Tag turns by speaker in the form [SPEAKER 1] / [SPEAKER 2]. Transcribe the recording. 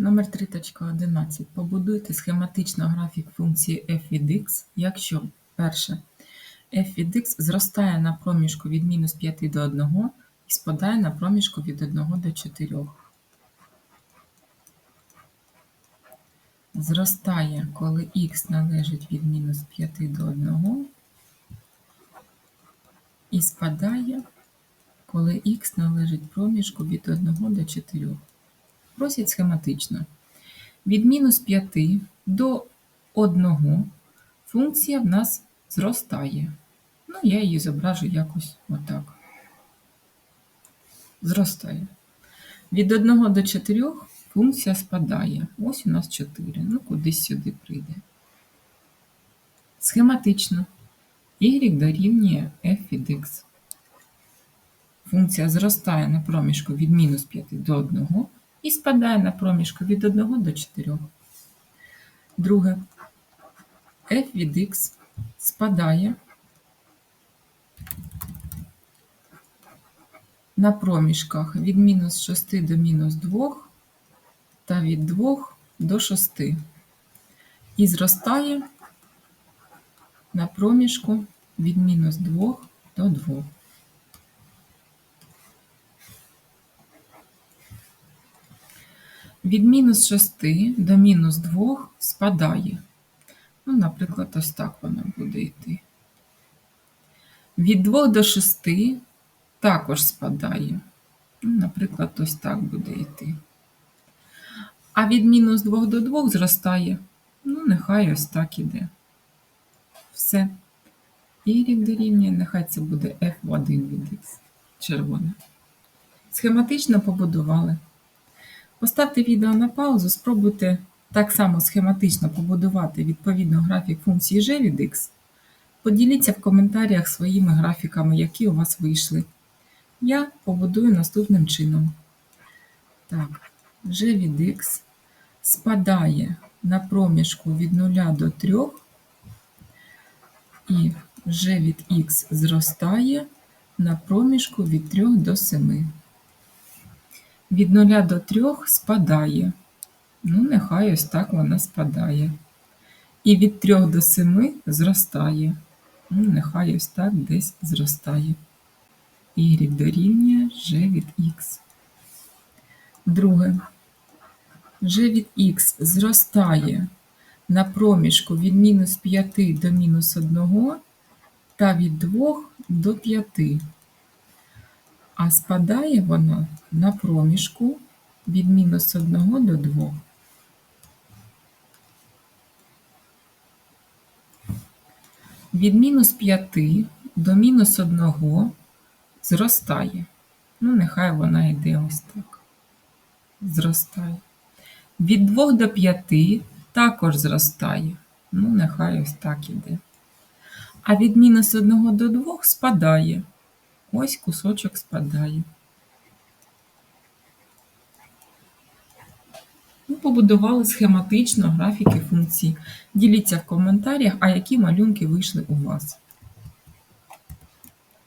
[SPEAKER 1] Номер 3.11. Побудуйте схематично графік функції f від x, якщо перше f від x зростає на проміжку від мінус 5 до 1 і спадає на проміжку від 1 до 4. Зростає, коли x належить від мінус 5 до 1 і спадає, коли x належить проміжку від 1 до 4. Просять схематично. Від мінус 5 до 1 функція в нас зростає. Ну, я її зображу якось отак. Зростає. Від 1 до 4 функція спадає. Ось у нас 4. Ну, кудись сюди прийде. Схематично. Y дорівнює f від x. Функція зростає на проміжку від мінус 5 до 1 і спадає на проміжку від 1 до 4. Друге. f від x спадає на проміжках від мінус 6 до мінус 2 та від 2 до 6. І зростає на проміжку від мінус 2 до 2. Від мінус 6 до мінус 2 спадає. Ну, наприклад, ось так воно буде йти. Від 2 до 6 також спадає. Ну, наприклад, ось так буде йти. А від мінус 2 до 2 зростає. Ну, нехай ось так іде. Все. Y дорівнює, нехай це буде F1 від X. Червоне. Схематично побудували. Поставте відео на паузу, спробуйте так само схематично побудувати відповідно графік функції g від x. Поділіться в коментарях своїми графіками, які у вас вийшли. Я побудую наступним чином. Так, g від x спадає на проміжку від 0 до 3, і g від x зростає на проміжку від 3 до 7. Від 0 до 3 спадає. Ну, нехай ось так вона спадає. І від 3 до 7 зростає. Ну, нехай ось так десь зростає. Y дорівнює G від X. Друге. G від X зростає на проміжку від мінус 5 до мінус 1 та від 2 до 5 а спадає вона на проміжку від мінус 1 до 2. Від мінус 5 до мінус 1 зростає. Ну, нехай вона йде ось так. Зростає. Від 2 до 5 також зростає. Ну, нехай ось так іде. А від мінус 1 до 2 спадає. Ось кусочок спадає. Ми побудували схематично графіки функцій. Діліться в коментарях, а які малюнки вийшли у вас.